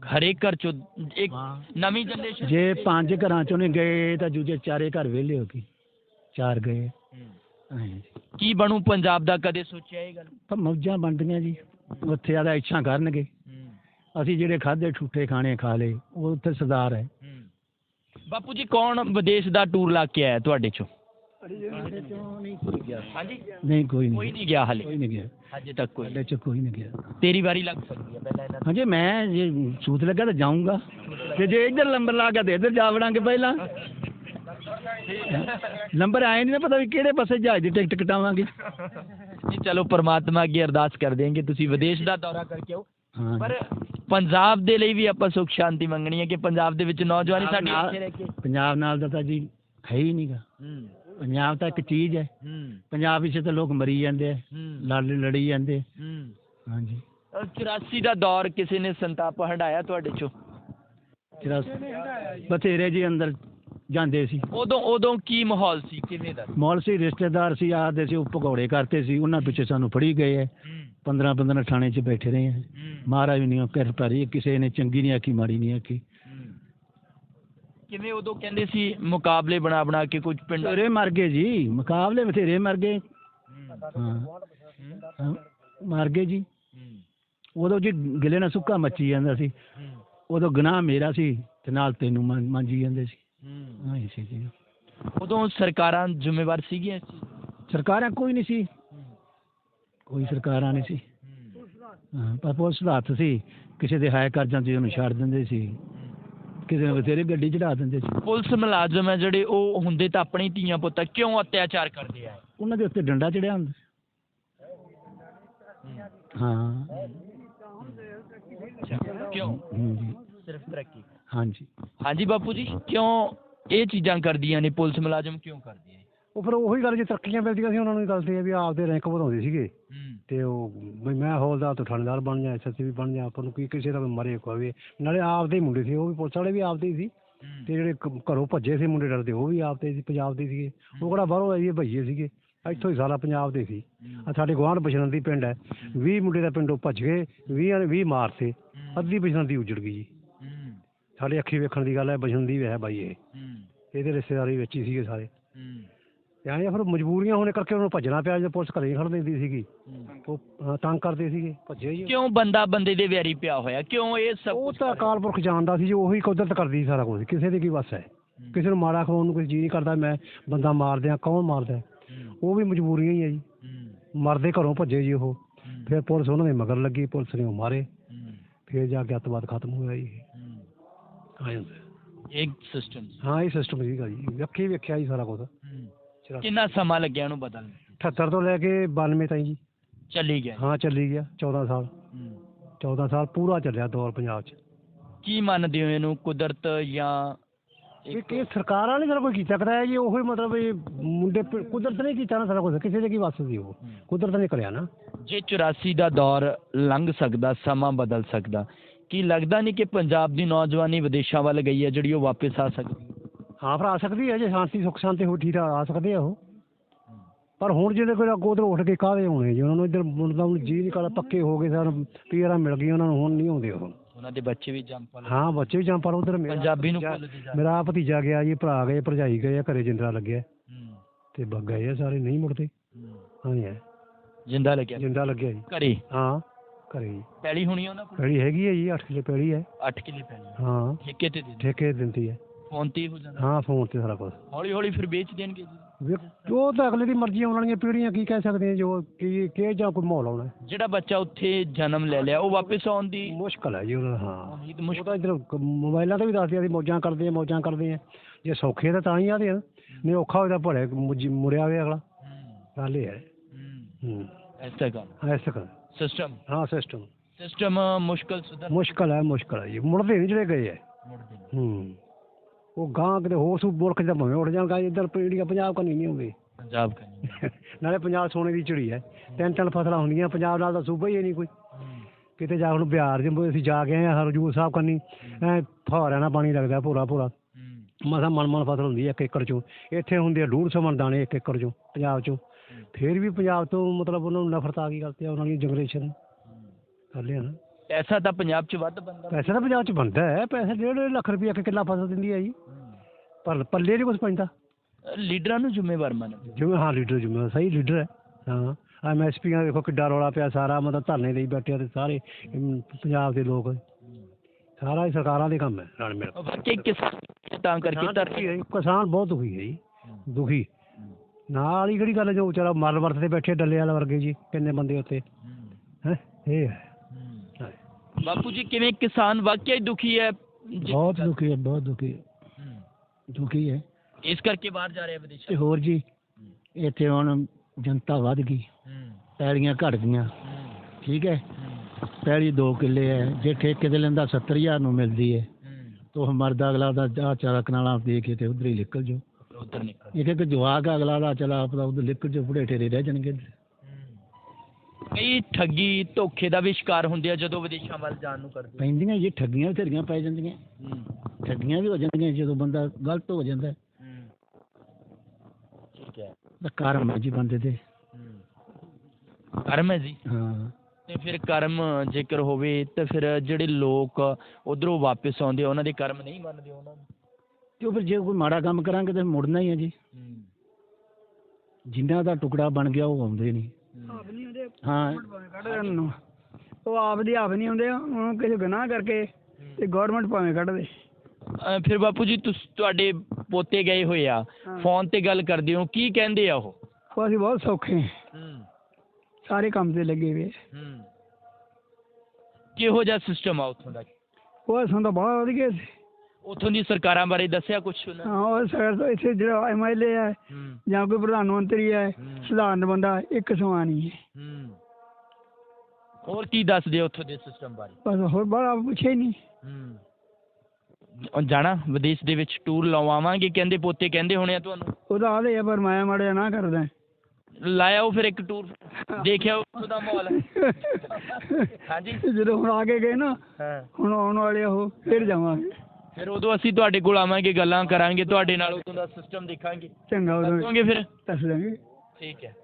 ਹਰੇਕ ਘਰ ਚੋਂ ਇੱਕ ਨਵੀਂ ਜਨਰੇਸ਼ਨ ਜੇ ਪੰਜ ਘਰਾਂ ਚੋਂ ਨਹੀਂ ਗਏ ਤਾਂ ਦੂਜੇ ਚਾਰੇ ਘਰ ਵਿਹਲੇ ਹੋ ਗਏ। ਚਾਰ ਗਏ। ਕੀ ਬਣੂ ਪੰਜਾਬ ਦਾ? ਕਦੇ ਸੋਚਿਆ ਇਹ ਗੱਲ? ਪਰ ਮੌਜਾਂ ਬਣਦੀਆਂ ਜੀ। ਉੱਥੇ ਆਦਾ ਇੱਛਾ ਕਰਨਗੇ। ਅਸੀਂ ਜਿਹੜੇ ਖਾਦੇ ਠੂਠੇ ਖਾਣੇ ਖਾ ਲਏ ਉਹ ਉੱਥੇ ਸਰਦਾਰ ਹੈ। ਬਾਪੂ ਜੀ ਕੌਣ ਵਿਦੇਸ਼ ਦਾ ਟੂਰ ਲਾ ਕੇ ਆਇਆ ਤੁਹਾਡੇ ਚੋਂ? ਨਹੀਂ ਕੋਈ ਗਿਆ। ਹਾਂਜੀ। ਨਹੀਂ ਕੋਈ ਕੋਈ ਨਹੀਂ ਨਹੀਂ ਗਿਆ ਹਲੇ। ਕੋਈ ਨਹੀਂ ਗਿਆ। ਅਜੇ ਤੱਕ ਕੋਈ ਸਾਡੇ ਚ ਕੋਈ ਨਹੀਂ ਗਿਆ। ਤੇਰੀ ਵਾਰੀ ਲੱਗ ਸਕਦੀ ਹੈ ਪਹਿਲਾਂ ਇਹਨਾਂ ਹਾਂਜੀ ਮੈਂ ਜੇ ਸੂਤ ਲੱਗਾ ਤਾਂ ਜਾਊਂਗਾ। ਤੇ ਜੇ ਇੱਧਰ ਲੰਬਰ ਲਾ ਕੇ ਤੇ ਇੱਧਰ ਜਾ ਵੜਾਂਗੇ ਪਹਿਲਾਂ। ਨੰਬਰ ਆਏ ਨਹੀਂ ਨਾ ਪਤਾ ਵੀ ਕਿਹੜੇ ਪਾਸੇ ਜਹਾਜ਼ ਦੀ ਟਿਕਟ ਕਟਾਵਾਂਗੇ। ਜੀ ਚਲੋ ਪ੍ਰਮਾਤਮਾ ਅੱਗੇ ਅਰਦਾਸ ਕਰ ਦੇਂਗੇ ਤੁਸੀਂ ਵਿਦੇਸ਼ ਦਾ ਦੌਰਾ ਕਰਕੇ ਆਓ। ਹਾਂ। ਪਰ ਪੰਜਾਬ ਦੇ ਲਈ ਵੀ ਆਪਾਂ ਸੁਖ ਸ਼ਾਂਤੀ ਮੰਗਣੀ ਹੈ ਕਿ ਪੰਜਾਬ ਦੇ ਵਿੱਚ ਨੌਜਵਾਨੀ ਸਾਡੀ ਇੱਥੇ ਰਹਿ ਕੇ। ਪੰਜਾਬ ਨਾਲ ਦਾ ਤਾਂ ਜੀ ਹੈ ਹੀ ਨਹੀਂਗਾ ਹੂੰ। ਪੰਜਾਬ ਤਾਂ ਇੱਕ ਚੀਜ਼ ਹੈ। ਪੰਜਾਬ ਵਿੱਚ ਤਾਂ ਲੋਕ ਮਰੀ ਜਾਂਦੇ ਆ ਲੜ ਲੜੀ ਜਾਂਦੇ ਆ। ਹਾਂਜੀ। ਅਹ 84 ਦਾ ਦੌਰ ਕਿਸੇ ਨੇ ਸੰਤਾਪ ਹੰਡਾਇਆ ਤੁਹਾਡੇ ਚੋਂ? ਬਥੇਰੇ ਜੀ ਅੰਦਰ ਜਾਂਦੇ ਸੀ। ਉਦੋਂ ਉਦੋਂ ਕੀ ਮਾਹੌਲ ਸੀ? ਕਿਵੇਂ ਦਾ? ਮੌਲ ਸੀ ਰਿਸ਼ਤੇਦਾਰ ਸੀ ਆਦੇ ਸੀ ਉਹ ਕਰਤੇ ਸੀ ਉਹਨਾਂ ਪਿੱਛੇ ਸਾਨੂੰ ਫੜੀ ਗਏ ਹੂੰ। 15 15 ਥਾਣੇ 'ਚ ਬੈਠੇ ਰਹੇ ਹੈ ਹੂੰ। ਮਹਾਰਾਜ ਨਹੀਂ ਕਰ ਪਾਰੀ ਕਿਸੇ ਨੇ ਚੰਗੀ ਨਹੀਂ ਆਖੀ ਮਾੜੀ ਨਹੀਂ ਆਖੀ। ਕਿਵੇਂ ਉਦੋਂ ਕਹਿੰਦੇ ਸੀ ਮੁਕਾਬਲੇ ਬਣਾ ਬਣਾ ਕੇ ਕੁਝ ਪਿੰਡ ਬਥੇਰੇ ਮਰ ਗਏ ਜੀ ਮੁਕਾਬਲੇ ਬਥੇਰੇ ਮਰ ਗਏ। ਹਾਂ। ਮਰ ਗਏ ਜੀ। ਉਦੋਂ ਜੀ ਗਿਲੇ ਨਾਲ ਸੁੱਕਾ ਮੱਚੀ ਜਾਂਦਾ ਸੀ। ਉਦੋਂ ਗੁਨਾਹ ਮੇਰਾ ਸੀ ਤੇ ਨਾਲ ਤੈਨੂੰ ਮਾਂ- ਮਾਂਜੀ ਜਾਂਦੇ ਸੀ। ਹੂੰ ਹਾਂ ਸੀ ਜੀ। ਉਦੋਂ ਸਰਕਾਰਾਂ ਜ਼ਿੰਮੇਵਾਰ ਸੀਗੀਆਂ ਇਸ ਚੀਜ਼? ਸਰਕਾਰਾਂ ਕੋਈ ਨਹੀਂ ਸੀ। ਕੋਈ ਸਰਕਾਰਾਂ ਨਹੀਂ ਸੀ। ਹਾਂ ਪਰ ਪੁਲਿਸ ਦਾ ਹੱਥ ਸੀ। ਕਿਸੇ ਦੇ ਹਾਇ ਕਰ ਜਾਂਦੀ ਉਹਨੂੰ ਛੱਡ ਦਿੰਦੇ ਸੀ। ਕਿਸੇ ਨੂੰ ਬਥੇਰੇ ਗੱਡੀ ਚੜਾ ਦਿੰਦੇ ਸੀ। ਪੁਲਿਸ ਮੁਲਾਜ਼ਮ ਹੈ ਜਿਹੜੇ ਉਹ ਹੁੰਦੇ ਤਾਂ ਆਪਣੇ ਹੀ ਧੀਆਂ ਪੁੱਤਾਂ ਕਿਉਂ ਅਤਿਆਚਾਰ ਕਰਦੇ ਆ? ਉਹਨਾਂ ਦੇ ਉੱਤੇ ਡੰਡਾ ਚੜਿਆ ਹੁੰਦਾ। ਹਾਂ। ਕਿਉਂ? ਹੂੰ ਜੀ ਸਿਰਫ ਤਰੱਕੀ। ਹਾਂਜੀ। ਹਾਂਜੀ ਬਾਪੂ ਜੀ ਕਿਉਂ ਇਹ ਚੀਜ਼ਾਂ ਕਰਦੀਆਂ ਨੇ? ਪੁਲਿਸ ਮੁਲਾਜ਼ਮ ਕਿਉਂ ਕਰਦੇ ਆ ਉਹ ਫਿਰ ਉਹੀ ਗੱਲ ਜੇ ਤਰੱਕੀਆਂ ਮਿਲਦੀਆਂ ਸੀ ਉਹਨਾਂ ਨੂੰ ਦੱਸਦੇ ਆ ਵੀ ਆਪਦੇ ਰੈਂਕ ਵਧਾਉਂਦੇ ਸੀਗੇ। ਤੇ ਉਹ ਵੀ ਮੈਂ ਹੌਲਦਾਰ ਤੋਂ ਥਾਣੇਦਾਰ ਬਣ ਜਾ ਐਸਐਸਪੀ ਵੀ ਬਣ ਜਾ ਆਪਾਂ ਨੂੰ ਕੀ ਕਿਸੇ ਦਾ ਮਰੇ ਕੋਈ ਨਾਲੇ ਆਪਦੇ ਹੀ ਮੁੰਡੇ ਸੀ ਉਹ ਵੀ ਪੁਲਿਸ ਵਾਲੇ ਵੀ ਆਪਦੇ ਹੀ ਸੀ। ਤੇ ਜਿਹੜੇ ਘਰੋਂ ਭੱਜੇ ਸੀ ਮੁੰਡੇ ਡਰਦੇ ਉਹ ਵੀ ਆਪਦੇ ਸੀ ਪੰਜਾਬ ਦੇ ਸੀਗੇ। ਉਹ ਕਿਹੜਾ ਬਾਹਰੋਂ ਇਹ ਭਈਏ ਸੀਗੇ। ਇੱਥੋਂ ਹੀ ਸਾਰਾ ਪੰਜਾਬ ਦੇ ਸੀ। ਆ ਸਾਡੇ ਗੁਆਂਢ ਬਸ਼ਨੰਦੀ ਪਿੰਡ ਹੈ। 20 ਮੁੰਡੇ ਦਾ ਪਿੰਡੋਂ ਭੱਜ ਗਏ 20 ਨੇ 20 ਮਾਰਤੇ। ਅੱਧੀ ਬਸ਼ਨੰਦੀ ਉਜੜ ਗਈ ਜੀ। ਸਾਡੇ ਅੱਖੀ ਵੇਖਣ ਦੀ ਗੱਲ ਹੈ ਬਸ਼ਨੰਦੀ ਹੈ ਬਾਈ ਇਹ। ਇਹਦੇ ਰਿਸ਼ਤੇਦਾਰੀ ਵਿੱਚ ਹੀ ਸੀਗੇ ਸਾਰੇ। ਤੇ ਐਂ ਫਿਰ ਮਜਬੂਰੀਆਂ ਹੋਣੇ ਕਰਕੇ ਉਹਨੂੰ ਭੱਜਣਾ ਪਿਆ ਜੇ ਪੁਲਿਸ ਘਰੇ ਹੀ ਖੜ ਦਿੰਦੀ ਸੀਗੀ। ਉਹ ਤੰਗ ਕਰਦੇ ਸੀਗੇ ਭੱਜੇ ਜੀ ਕਿਉਂ ਬੰਦਾ ਬੰਦੇ ਦੇ ਵੈਰੀ ਪਿਆ ਹੋਇਆ? ਕਿਉਂ ਇਹ ਸਭ ਉਹ ਕੁਛ ਤਾਂ ਅਕਾਲ ਪੁਰਖ ਜਾਣਦਾ ਸੀ ਜੋ ਉਹੀ ਕੁਦਰਤ ਕਰਦੀ ਸੀ ਸਾਰਾ ਕੁਝ ਕਿਸੇ ਦੇ ਕੀ ਵੱਸ ਹੈ? ਕਿਸੇ ਨੂੰ ਮਾੜਾ ਖਵਾਉਣ ਨੂੰ ਕੋਈ ਜੀ ਨਹੀਂ ਕਰਦਾ ਮੈਂ ਬੰਦਾ ਮਾਰ ਦਿਆਂ ਕੌਣ ਮਾਰਦਾ ਹੈ? ਹੂੰ। ਉਹ ਵੀ ਮਜਬੂਰੀਆਂ ਹੀ ਹੈ ਜੀ। ਹੂੰ। ਮਰਦੇ ਘਰੋਂ ਭੱਜੇ ਜੀ ਉਹ। ਫਿਰ ਪੁਲਿਸ ਉਹਨਾਂ ਦੇ ਮਗਰ ਲੱਗੀ ਪੁਲਿਸ ਨੇ ਉਹ ਮਾਰੇ। ਫਿਰ ਜਾ ਕੇ ਅੱਤਵਾਦ ਖਤਮ ਹੋਇਆ ਜੀ। ਹਾਂ। ਇੱਕ ਸਿਸਟਮ ਹਾਂ ਇਹ ਸਿਸਟਮ ਸੀਗਾ ਜੀ। ਵੇਖੀ ਵੇਖਿਆ ਜੀ ਸਾਰਾ ਕੁਝ ਕਿੰਨਾ ਸਮਾਂ ਲੱਗਿਆ ਉਹਨੂੰ ਬਦਲਣ 78 ਤੋਂ ਲੈ ਕੇ 92 ਤਾਈਂ ਜੀ। ਚੱਲੀ ਗਿਆ ਹਾਂ ਚੱਲੀ ਗਿਆ 14 ਸਾਲ। 14 ਸਾਲ ਪੂਰਾ ਚੱਲਿਆ ਦੌਰ ਪੰਜਾਬ 'ਚ। ਕੀ ਮੰਨਦੇ ਹੋ ਇਹਨੂੰ ਕੁਦਰਤ ਜਾਂ ਇਹ ਕਿ ਸਰਕਾਰਾਂ ਨੇ ਸਾਰਾ ਕੁਝ ਕੀਤਾ ਕਰਾਇਆ ਜੀ ਉਹੀ ਮਤਲਬ ਇਹ ਮੁੰਡੇ ਪ- ਕੁਦਰਤ ਨੇ ਕੀਤਾ ਨਾ ਸਾਰਾ ਕੁਝ ਕਿਸੇ ਦੇ ਕੀ ਵੱਸ ਸੀ ਉਹ। ਕੁਦਰਤ ਨੇ ਕਰਿਆ ਨਾ। ਜੇ 84 ਦਾ ਦੌਰ ਲੰਘ ਸਕਦਾ ਸਮਾਂ ਬਦਲ ਸਕਦਾ ਕੀ ਲੱਗਦਾ ਨਹੀਂ ਕਿ ਪੰਜਾਬ ਦੀ ਨੌਜਵਾਨੀ ਵਿਦੇਸ਼ਾਂ ਵੱਲ ਗਈ ਹੈ ਜਿਹੜੀ ਉਹ ਵਾਪਸ ਆ ਸਕਦੀ ਹਾਂ ਫਿਰ ਆ ਸਕਦੀ ਹੈ ਜੇ ਸ਼ਾਂਤੀ ਸੁੱਖ ਸ਼ਾਂਤੀ ਹੋ ਠੀਕ ਆ ਆ ਸਕਦੇ ਆ ਉਹ। ਪਰ ਹੁਣ ਜਿਹੜੇ ਕੋਈ ਉਧਰ ਉੱਠ ਕੇ ਕਾਹਦੇ ਹੋਣੇ ਜੀ? ਉਹਨਾਂ ਨੂੰ ਇੱਧਰ ਮੁੰਡਾ ਨੂੰ ਜੀ ਨਹੀਂ ਕਰਦਾ ਪੱਕੇ ਹੋ ਗਏ ਸਰ ਪੀਰਾਂ ਮਿਲ ਗਈਆਂ ਉਹਨਾਂ ਨੂੰ ਹੁਣ ਨਹੀਂ ਆਉਂਦੇ ਉਹ। ਉਹਨਾਂ ਦੇ ਬੱਚੇ ਵੀ ਪਾ ਹਾਂ ਬੱਚੇ ਵੀ ਜਾਂ ਪਰ ਉਧਰ ਪੰਜਾਬੀ ਨੂੰ ਮੇਰਾ ਭਤੀਜਾ ਗਿਆ ਜੀ ਭਰਾ ਗਏ ਭਰਜਾਈ ਗਏ ਆ, ਘਰੇ ਜਿੰਦਰਾ ਲੱਗਿਆ। ਤੇ ਬੱਗ ਗਏ ਆ ਸਾਰੇ ਨਹੀਂ ਮੁੜਦੇ। ਹਾਂ। ਜੀ ਜਿੰਦਾ ਲੱਗਿਆ। ਜਿੰਦਾ ਲੱਗਿਆ ਜੀ। ਘਰੇ? ਹਾਂ ਘਰੇ ਪੈਲੀ ਹੋਣੀ ਉਹਨਾਂ ਕੋਲ? ਪੈੜੀ ਹੈਗੀ ਹੈ ਜੀ 8 ਕਿਲੇ ਪੈੜੀ ਹੈ। 8 ਕਿੱਲੇ ਪੈਲੀ ਹਾਂ। ਠੇਕੇ ਤੇ ਠੇਕੇ ਦਿੰਦੀ ਹੈ। ਫੋਨ ਤੇ ਹੀ ਹੋ ਜਾਂਦਾ। ਹਾਂ ਫੋਨ ਤੇ ਸਾਰਾ ਕੁਝ ਹੌਲੀ ਹੌਲੀ ਫਿਰ ਵੇਚ ਦੇਣਗੇ ਜੀ। ਵੇਖ ਉਹ ਤਾਂ ਅਗਲੇ ਦੀ ਮਰਜ਼ੀ ਆਉਣ ਵਾਲੀਆਂ ਪੀੜ੍ਹੀਆਂ ਕੀ ਕਹਿ ਸਕਦੇ ਆ ਜੋ ਕੀ ਕਿ ਜਾਂ ਕੋਈ ਮਾਹੌਲ ਆਉਣਾ। ਹੈ। ਜਿਹੜਾ ਬੱਚਾ ਉੱਥੇ ਜਨਮ ਲੈ ਲਿਆ ਉਹ ਵਾਪਸ ਆਉਣ ਦੀ ਮੁਸ਼ਕਲ ਹੈ ਜੀ ਉਹਦਾ ਹਾਂ। ਉਮੀਦ ਉਹ ਮੁਸ਼ਕਲ। ਤਾਂ ਇੱਧਰ ਮੋਬਾਈਲਾਂ ਤੇ ਵੀ ਦੱਸਦੇ ਆ ਵੀ ਮੌਜਾਂ ਕਰਦੇ ਆ ਮੌਜਾਂ ਕਰਦੇ ਆ। ਜੇ ਸੌਖੇ ਤਾਂ ਤਾਂ ਹੀ ਆਦੇ ਆ। ਨਹੀਂ ਔਖਾ ਹੋਇਆ ਤਾਂ ਭੜੇ ਮੁਜ- ਮੁੜਿਆ ਅਗਲਾ। ਗੱਲ ਇਹ ਹੈ। ਹੂੰ। ਐਸਾ ਕੰਮ ਐਸ ਤੱਕ ਸਿਸਟਮ ਹਾਂ ਸਿਸਟਮ ਸਿਸਟਮ ਮੁਸ਼ਕਲ ਸੁਧਰ ਮੁਸ਼ਕਲ ਹੈ ਮੁਸ਼ਕਲ ਹੈ ਜੀ। ਮੁੜਦੇ ਨਹੀਂ ਜਿਹੜੇ ਗਏ ਹੈ ਮੁੜਦੇ ਨੇ। ਹੂੰ। ਉਹ ਗਾਂ ਕਿਤੇ ਹੋਰ ਸੂ ਮੁਲਕ ਚ ਭਾਵੇਂ ਉੱਠ ਜਾਣਗਾ ਇੱਧਰ ਪੀੜੀਆਂ ਪੰਜਾਬ ਕਨੀ ਨਹੀਂ ਆਉਂਦੇ ਪੰਜਾਬ ਕਰਨੀ ਨਾਲੇ ਪੰਜਾਬ ਸੋਨੇ ਦੀ ਚਿੜੀ ਹੈ। ਤਿੰਨ ਤਿੰਨ ਫਸਲਾਂ ਹੁੰਦੀਆਂ ਪੰਜਾਬ ਨਾਲ ਤਾਂ ਸੂਬਾ ਹੀ ਨਹੀਂ ਕੋਈ। ਕਿਤੇ ਜਾ ਹੁਣ ਬਿਹਾਰ ਜਿੰਬੋ ਅਸੀਂ ਜਾ ਕੇ ਆਏ ਹਾਂ ਹਰਜੂਰ ਸਾਹਿਬ ਕੰਨੀ ਐ ਫਹਾਰਿਆਂ ਨਾਲ ਪਾਣੀ ਲੱਗਦਾ ਪੂਰਾ ਪੂਰਾ ਮਸਾ ਮਨ ਮਨ ਫਸਲ ਹੁੰਦੀ ਹੈ ਇੱਕ ਏਕੜ ਚੋਂ। ਇੱਥੇ ਹੁੰਦੇ ਆ ਡੂਢ ਸੌ ਮਣ ਦਾਣੇ ਇੱਕ ਏਕੜ ਚੋਂ ਪੰਜਾਬ ਚੋਂ। ਫੇਰ ਵੀ ਪੰਜਾਬ ਤੋਂ ਮਤਲਬ ਉਹਨਾਂ ਨੂੰ ਨਫ਼ਰਤ ਆ ਗਈ ਗੱਲ ਤੇ ਉਹਨਾਂ ਦੀ ਜਨਰੇਸ਼ਨ। ਕਰ ਲਿਆ ਨਾ। ਪੈਸਾ ਤਾਂ ਪੰਜਾਬ 'ਚ ਵੱਧ ਬੰਦਾ ਪੈਸੇ ਤਾਂ ਪੰਜਾਬ 'ਚ ਬਣਦਾ ਹੈ ਪੈਸੇ ਡੇਢ ਡੇਢ ਲੱਖ ਰੁਪਏ ਇੱਕ ਕਿੱਲਾ ਫਸਲ ਦਿੰਦੀ ਹੈ ਜੀ। ਪਰ ਪੱਲੇ ਨਹੀਂ ਕੁਝ ਪੈਂਦਾ। ਲੀਡਰਾਂ ਨੂੰ ਜ਼ਿੰਮੇਵਾਰ ਮੰਨ ਜਿਵੇਂ ਹਾਂ ਲੀਡਰ ਜਿਵੇਂ ਸਹੀ ਲੀਡਰ ਹੈ। ਹਾਂ ਐਮਐਸਪੀਆਂ ਦੇਖੋ ਕਿੱਡਾ ਰੌਲਾ ਪਿਆ ਸਾਰਾ ਮਤਲਬ ਧਰਨੇ ਲਈ ਬੈਠੇ ਆ ਤੇ ਸਾਰੇ ਅਮ, ਪੰਜਾਬ ਦੇ ਲੋਕ। ਸਾਰਾ ਹੀ ਸਰਕਾਰਾਂ ਦੇ ਕੰਮ ਹੈ ਰਲ ਮਿਲ ਕੇ। ਵਾਕਈ ਕਿਸਾਨ ਤਾਂ ਕਰਕੇ ਕਿਸਾਨ ਦੁਖੀ ਹੈ ਜੀ, ਕਿਸਾਨ ਬਹੁਤ ਦੁਖੀ ਹੈ ਜੀ ਦੁਖੀ। ਨਾਲ ਹੀ ਕਿਹੜੀ ਗੱਲ ਹੈ ਜੋ ਵਿਚਾਰਾ ਮਰ ਵਰਤ ਤੇ ਬੈਠੇ ਡੱਲੇ ਵਾਲੇ ਵਰਗੇ ਜੀ ਕਿੰਨੇ ਬੰਦੇ ਉੱਤੇ। ਹੈ ਇਹ ਹਾਂ। ਬਾਪੂ ਜੀ ਕਿਵੇਂ ਕਿਸਾਨ ਵਾਕਈ ਦੁਖੀ ਹੈ ਜੀ- ਬਹੁਤ ਦੁਖੀ ਹੈ ਬਹੁਤ ਦੁਖੀ ਹੈ ਹੂੰ। ਦੁਖੀ ਹੈ ਇਸ ਕਰਕੇ ਬਾਹਰ ਜਾ ਰਿਹਾ ਵਿਦੇਸ਼ਾਂ ਤੇ ਹੋਰ ਜੀ ਇੱਥੇ ਹੁਣ ਜਨਤਾ ਵੱਧ ਗਈ ਪੈਲੀਆਂ ਘਟ ਗਈਆਂ ਠੀਕ ਹੈ ਪੈਲੀ 2 ਕਿੱਲੇ ਹੈ ਜੇ ਠੇਕੇ ਤੇ ਲੈਂਦਾ 70000 ਨੂੰ ਮਿਲਦੀ ਹੈ ਤੋ ਮਰਦਾ ਅਗਲਾ ਦਾ ਆ ਚਾਰਾ ਕਨਾਲਾਂ ਦੇ ਕੇ ਤੇ ਉਧਰ ਹੀ ਨਿਕਲ ਜਾਓ ਉਧਰ ਨਿਕਲ ਇੱਕ ਇੱਕ ਜਵਾਕ ਆ, ਅਗਲਾ ਦਾ ਚਲਾ ਆਪਦਾ ਉਧਰ ਨਿਕਲ ਜਾਓ ਬੁੜੇ ਠੇਰੇ ਰਹਿ ਜਾਣਗੇ ਕਈ ਠੱਗੀ ਧੋਖੇ ਦਾ ਵੀ ਸ਼ਿਕਾਰ ਹੁੰਦੇ ਆ ਜਦੋਂ ਵਿਦੇਸ਼ਾਂ ਵੱਲ ਜਾਣ ਨੂੰ ਕਰਦੇ ਪੈਂਦੀਆਂ ਜੀ ਠੱਗੀਆਂ ਢੇਰੀਆਂ ਪੈ ਜਾਂਦੀਆਂ। ਠੱਗੀਆਂ ਵੀ ਹੋ ਜਾਂਦੀਆਂ ਜਦੋਂ ਬੰਦਾ ਗਲਤ ਹੋ ਜਾਂਦਾ। ਠੀਕ ਹੈ। ਤਾਂ ਕਰਮ ਹੈ ਜੀ ਬੰਦੇ ਦੇ। ਕਰਮ ਹੈ ਜੀ। ਹਾਂ। ਤੇ ਫਿਰ ਕਰਮ ਜੇਕਰ ਹੋਵੇ ਤੇ ਫਿਰ ਜਿਹੜੇ ਲੋਕ ਉਧਰੋਂ ਵਾਪਸ ਆਉਂਦੇ ਉਹਨਾਂ ਦੇ ਕਰਮ ਨਹੀਂ ਮੰਨਦੇ ਉਹਨਾਂ ਨੂੰ। ਤੇ ਉਹ ਫਿਰ ਜੇ ਕੋਈ ਮਾੜਾ ਕੰਮ ਕਰਾਂਗੇ ਤਾਂ ਮੁੜਨਾ ਹੀ ਹੈ ਜੀ। ਜਿਨ੍ਹਾਂ ਦਾ ਟੁਕੜਾ ਬਣ ਗਿਆ ਉਹ ਆਉਂਦੇ ਨਹੀਂ। ਆਪ ਨਹੀਂ ਹੁੰਦੇ ਹਾਂ। ਕੱਢ ਦੇਣ ਨੂੰ ਉਹ ਆਪ ਦੀ ਆਪ ਨਹੀਂ ਹੁੰਦੇ ਉਹਨਾਂ ਕਿਸੇ ਗੁਨਾਹ ਕਰਕੇ ਤੇ ਗਵਰਨਮੈਂਟ ਭਾਵੇਂ ਕੱਢ ਦੇ। ਅਹ ਫਿਰ ਬਾਪੂ ਜੀ ਤੁਸ ਤੁਹਾਡੇ ਪੋਤੇ ਗਏ ਹੋਏ ਆ। ਫੋਨ ਤੇ ਗੱਲ ਕਰਦੇ ਹੋ ਕੀ ਕਹਿੰਦੇ ਆ ਉਹ? ਉਹ ਅਸੀਂ ਬਹੁਤ ਸੌਖੇ ਹਾਂ। ਸਾਰੇ ਕੰਮ ਤੇ ਲੱਗੇ ਹੋਏ ਕਿਹੋ ਜਿਹਾ ਸਿਸਟਮ ਆ ਉੱਥੋਂ ਦਾ? ਉਹ ਸਾਨੂੰ ਤਾਂ ਬਹੁਤ ਵਧੀਆ ਸੀ। ਉੱਥੋਂ ਦੀ ਸਰਕਾਰਾਂ ਬਾਰੇ ਦੱਸਿਆ ਕੁਝ ਉਹਨਾਂ ਹਾਂ ਉਹ ਸਰ ਤੋਂ ਇੱਥੇ ਜਿਹੜਾ ਐਮਐਲਏ ਹੈ ਜਾਂ ਕੋਈ ਪ੍ਰਧਾਨ ਮੰਤਰੀ ਹੈ ਸਧਾਰਨ ਬੰਦਾ ਇੱਕ ਸਮਾਨ ਹੀ। ਹੈ। ਹੋਰ ਕੀ ਦੱਸਦੇ ਉੱਥੋਂ ਦੇ ਸਿਸਟਮ ਬਾਰੇ? ਬਸ ਹੋਰ ਬੜਾ ਪੁੱਛਿਆ ਹੀ ਨਹੀਂ। ਉਹ ਜਾਣਾ ਵਿਦੇਸ਼ ਦੇ ਵਿੱਚ ਟੂਰ ਲਵਾਵਾਂਗੇ ਕਹਿੰਦੇ ਪੋਤੇ ਕਹਿੰਦੇ ਹੋਣੇ ਆ ਤੁਹਾਨੂੰ? ਉਹਦਾ ਆਦੇ ਆ ਪਰ ਮੈਂ ਮਾੜਿਆ ਨਾ ਕਰਦਾ। ਲਾਇਆ ਉਹ ਫਿਰ ਇੱਕ ਟੂਰ ਦੇਖਿਆ ਉੱਥੋਂ ਦਾ ਮਾਹੌਲ? ਹਾਂਜੀ। ਜਦੋਂ ਹੁਣ ਆ ਕੇ ਗਏ ਨਾ ਹਾਂ। ਹੁਣ ਆਉਣ ਵਾਲੇ ਉਹ ਫਿਰ ਜਾਵਾਂਗੇ। ਫਿਰ ਉਦੋਂ ਅਸੀਂ ਤੁਹਾਡੇ ਕੋਲ ਆਵਾਂਗੇ ਗੱਲਾਂ ਕਰਾਂਗੇ ਤੁਹਾਡੇ ਨਾਲ ਉਦੋਂ ਦਾ ਸਿਸਟਮ ਦੇਖਾਂਗੇ। ਚੰਗਾ ਉਦੋਂ ਦੱਸੋਗੇ ਫਿਰ? ਦੱਸ ਦਾਂਗੇ ਠੀਕ ਹੈ।